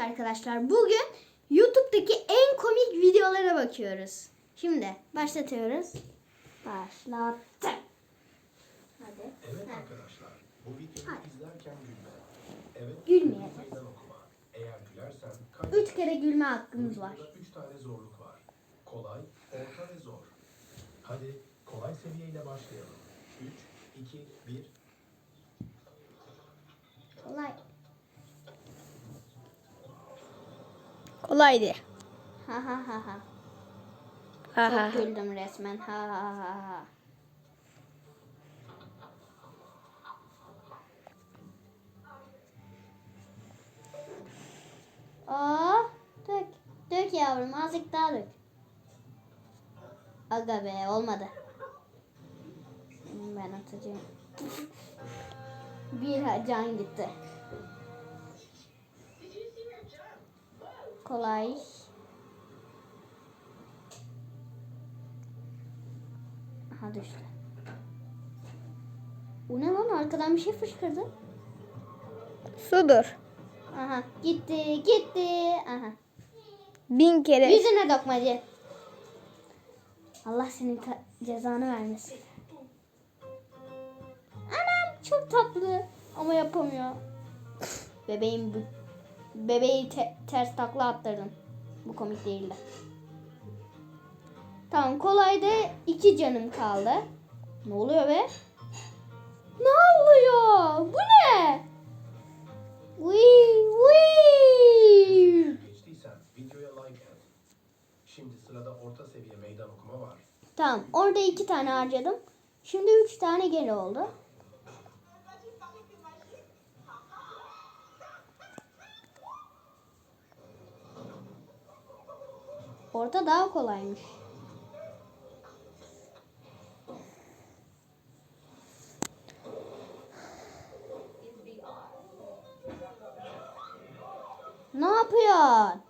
arkadaşlar. Bugün YouTube'daki en komik videolara bakıyoruz. Şimdi başlatıyoruz. Başlattım. Hadi. Evet Ha. arkadaşlar, bu videoyu Hadi. izlerken gülme. Evet, Gülmeyelim. Eğer gülersen Üç kere gülme hakkımız var. Üç tane zorluk var. Kolay, orta ve zor. Hadi kolay seviyeyle başlayalım. 3, 2, 1. Kolaydı. Ha ha ha ha. Ha ha. Çok güldüm resmen. Ha ha ha ha. Aa, dök. Dök yavrum azıcık daha dök. Aga be olmadı. Ben atacağım. Bir can gitti. Kolay. Aha düştü. Bu ne lan arkadan bir şey fışkırdı. Sudur. Aha gitti gitti. Aha. Bin kere. Yüzüne dokmacı. Allah senin cezanı vermesin. Anam çok tatlı ama yapamıyor. Bebeğim bu. Bebeği te- ters takla attırdın. Bu komik değildi. Tamam kolayda iki canım kaldı. Ne oluyor be? Ne oluyor? Bu ne? Wii, wii. Şimdi sırada orta seviye meydan okuma var. Tamam orada iki tane harcadım. Şimdi üç tane geri oldu. Orada daha kolaymış. Ne yapıyorsun?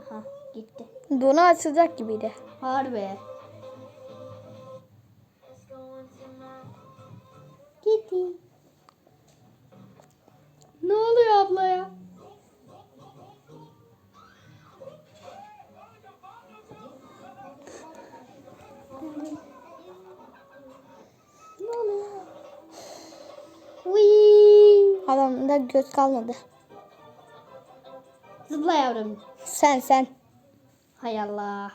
Aha gitti. Donu açılacak gibiydi. Harbi. Gitti. Adamda göz kalmadı. Zıpla yavrum. Sen sen. Hay Allah.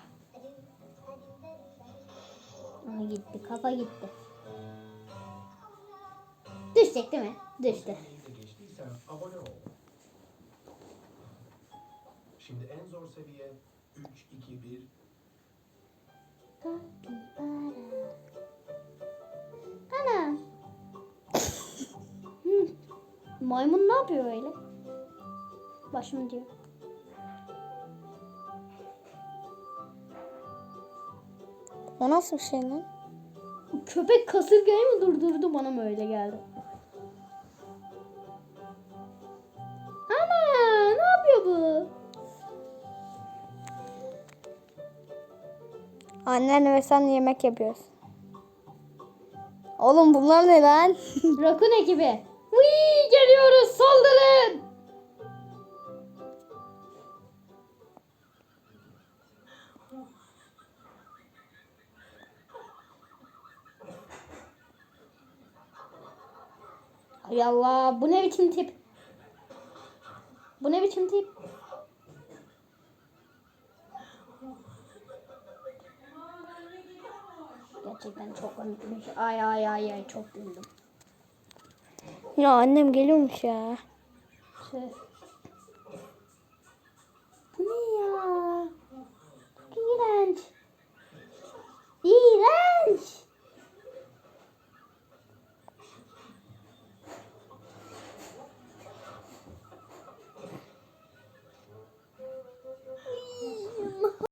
Aha gitti. Kafa gitti. Düşecek değil mi? Düştü. Şimdi en zor seviye 3, 2, 1. Ana. Maymun ne yapıyor öyle? Başım diyor. O nasıl bir şey lan? Köpek kasırgayı mı durdurdu bana mı öyle geldi? Ana ne yapıyor bu? Annen ve sen yemek yapıyoruz. Oğlum bunlar ne lan? Rakun ekibi. Wii Ay Allah bu ne biçim tip? Bu ne biçim tip? Gerçekten çok komikmiş. Ay ay ay ay çok güldüm. ya annem geliyormuş ya. Tüh.